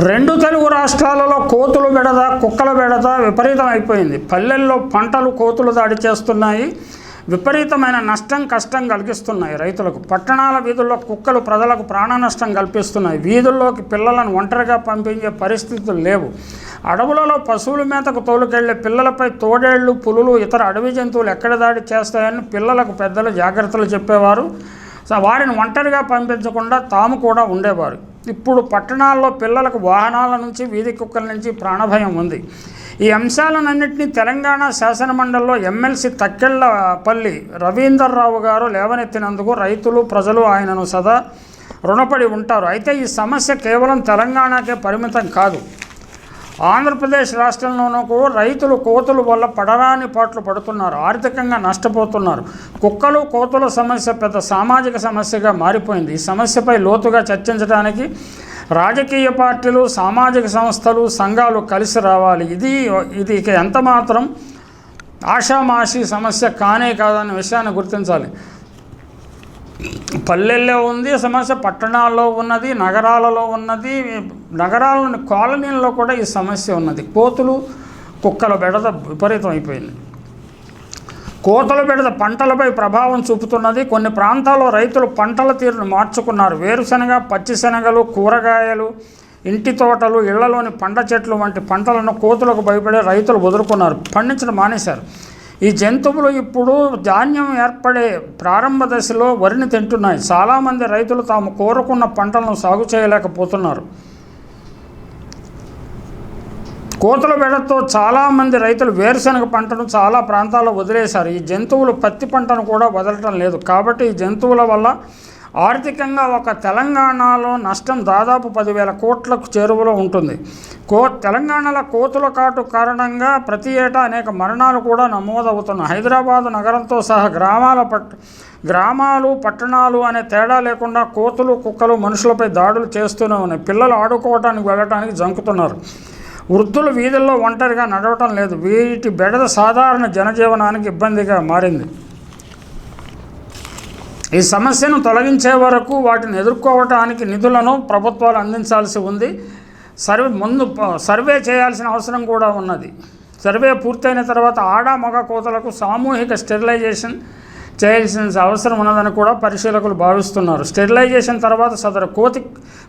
రెండు తెలుగు రాష్ట్రాలలో కోతులు బెడద కుక్కల బెడద విపరీతం అయిపోయింది పల్లెల్లో పంటలు కోతులు దాడి చేస్తున్నాయి. విపరీతమైన నష్టం కష్టం కలిగిస్తున్నాయి రైతులకు. పట్టణాల వీధుల్లో కుక్కలు ప్రజలకు ప్రాణ నష్టం కల్పిస్తున్నాయి. వీధుల్లోకి పిల్లలను ఒంటరిగా పంపించే పరిస్థితులు లేవు. అడవులలో పశువుల మేతకు తోలుకెళ్ళే పిల్లలపై తోడేళ్ళు పులులు ఇతర అడవి జంతువులు ఎక్కడ దాడి చేస్తాయని పిల్లలకు పెద్దలు జాగ్రత్తలు చెప్పేవారు. సో వారిని ఒంటరిగా పంపించకుండా తాము కూడా ఉండేవారు. ఇప్పుడు పట్టణాల్లో పిల్లలకు వాహనాల నుంచి వీధి కుక్కల నుంచి ప్రాణభయం ఉంది. ఈ అంశాలన్నింటినీ తెలంగాణ శాసనమండలిలో ఎమ్మెల్సీ తక్కెళ్ళపల్లి రవీందర్రావు గారు లేవనెత్తినందుకు రైతులు ప్రజలు ఆయనను సదా రుణపడి ఉంటారు. అయితే ఈ సమస్య కేవలం తెలంగాణకే పరిమితం కాదు. ఆంధ్రప్రదేశ్ రాష్ట్రంలోనూ రైతులు కోతుల వల్ల పడరాని పాట్లు పడుతున్నారు. ఆర్థికంగా నష్టపోతున్నారు. కుక్కలు కోతుల సమస్య పెద్ద సామాజిక సమస్యగా మారిపోయింది. ఈ సమస్యపై లోతుగా చర్చించడానికి రాజకీయ పార్టీలు సామాజిక సంస్థలు సంఘాలు కలిసి రావాలి. ఇది ఇది ఇక ఎంత మాత్రం ఆషామాషి సమస్య కానే కాదనే విషయాన్ని గుర్తించాలి. పల్లెల్లో ఉంది సమస్య పట్టణాల్లో ఉన్నది నగరాలలో ఉన్నది నగరాల్లోని కాలనీల్లో కూడా ఈ సమస్య ఉన్నది. కోతులు కుక్కల బెడద విపరీతం అయిపోయింది కోతల బెడద పంటలపై ప్రభావం చూపుతున్నది. కొన్ని ప్రాంతాల్లో రైతులు పంటల తీరును మార్చుకున్నారు. వేరుశనగ పచ్చిశనగలు కూరగాయలు ఇంటి తోటలు ఇళ్ళలోని పంట చెట్లు వంటి పంటలను కోతులకు భయపడే రైతులు వదులుకున్నారు. పండించడం మానేశారు. ఈ జంతువులు ఇప్పుడు ధాన్యం ఏర్పడే ప్రారంభ దశలో వరిని తింటున్నాయి. చాలామంది రైతులు తాము కోరుకున్న పంటలను సాగు చేయలేకపోతున్నారు. కోతుల బెడతో చాలామంది రైతులు వేరుశనగ పంటను చాలా ప్రాంతాల్లో వదిలేశారు. ఈ జంతువులు పత్తి పంటను కూడా వదలటం లేదు. కాబట్టి ఈ జంతువుల వల్ల ఆర్థికంగా ఒక తెలంగాణలో నష్టం దాదాపు పదివేల కోట్లకు చేరువలో ఉంటుంది. కో తెలంగాణలో కోతుల కాటు కారణంగా ప్రతి ఏటా అనేక మరణాలు కూడా నమోదవుతున్నాయి. హైదరాబాదు నగరంతో సహా గ్రామాల పట్ గ్రామాలు పట్టణాలు అనే తేడా లేకుండా కోతులు కుక్కలు మనుషులపై దాడులు చేస్తూనే ఉన్నాయి. పిల్లలు ఆడుకోవడానికి వెళ్ళటానికి జంకుతున్నారు. వృద్ధులు వీధుల్లో ఒంటరిగా నడవటం లేదు. వీటి బెడద సాధారణ జనజీవనానికి ఇబ్బందిగా మారింది. ఈ సమస్యను తొలగించే వరకు వాటిని ఎదుర్కోవటానికి నిధులను ప్రభుత్వాలు అందించాల్సి ఉంది. సర్వే ముందు సర్వే చేయాల్సిన అవసరం కూడా ఉన్నది. సర్వే పూర్తయిన తర్వాత ఆడ మగ కోతలకు సామూహిక స్టెరిలైజేషన్ చేయాల్సిన అవసరం ఉన్నదని కూడా పరిశీలకులు భావిస్తున్నారు. స్టెరిలైజేషన్ తర్వాత సదరు కోతి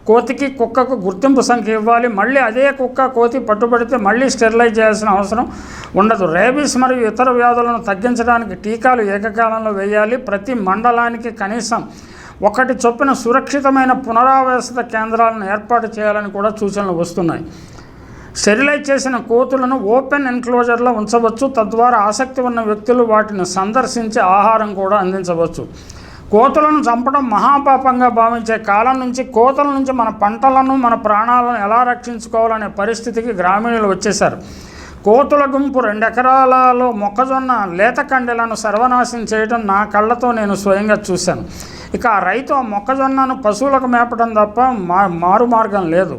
కోతికి కుక్కకు గుర్తింపు సంఖ్య ఇవ్వాలి. మళ్ళీ అదే కుక్క కోతి పట్టుబడితే మళ్ళీ స్టెరిలైజ్ చేయాల్సిన అవసరం ఉండదు. రేబీస్ మరియు ఇతర వ్యాధులను తగ్గించడానికి టీకాలు ఏకకాలంలో వేయాలి. ప్రతి మండలానికి కనీసం ఒకటి చొప్పున సురక్షితమైన పునరావాసిత కేంద్రాలను ఏర్పాటు చేయాలని కూడా సూచనలు వస్తున్నాయి. స్టెరిలైజ్ చేసిన కోతులను ఓపెన్ ఎన్క్లోజర్లో ఉంచవచ్చు. తద్వారా ఆసక్తి ఉన్న వ్యక్తులు వాటిని సందర్శించి ఆహారం కూడా అందించవచ్చు. కోతులను చంపడం మహాపాపంగా భావించే కాలం నుంచి కోతల నుంచి మన పంటలను మన ప్రాణాలను ఎలా రక్షించుకోవాలనే పరిస్థితికి గ్రామీణులు వచ్చేశారు. కోతుల గుంపు రెండెకరాలలో మొక్కజొన్న లేత కండెలను సర్వనాశనం చేయడం నా కళ్ళతో నేను స్వయంగా చూశాను. ఇక ఆ రైతు మొక్కజొన్నను పశువులకు మేపడం తప్ప మా మారు మార్గం లేదు.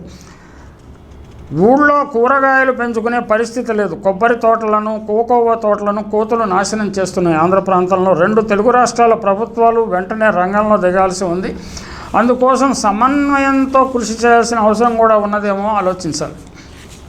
ఊళ్ళో కూరగాయలు పెంచుకునే పరిస్థితి లేదు. కొబ్బరి తోటలను కోకోవా తోటలను కోతులు నాశనం చేస్తున్నాయి. ఆంధ్ర ప్రాంతంలో రెండు తెలుగు రాష్ట్రాల ప్రభుత్వాలు వెంటనే రంగంలో దిగాల్సి ఉంది. అందుకోసం సమన్వయంతో కృషి చేయాల్సిన అవసరం కూడా ఉన్నదేమో ఆలోచించాలి.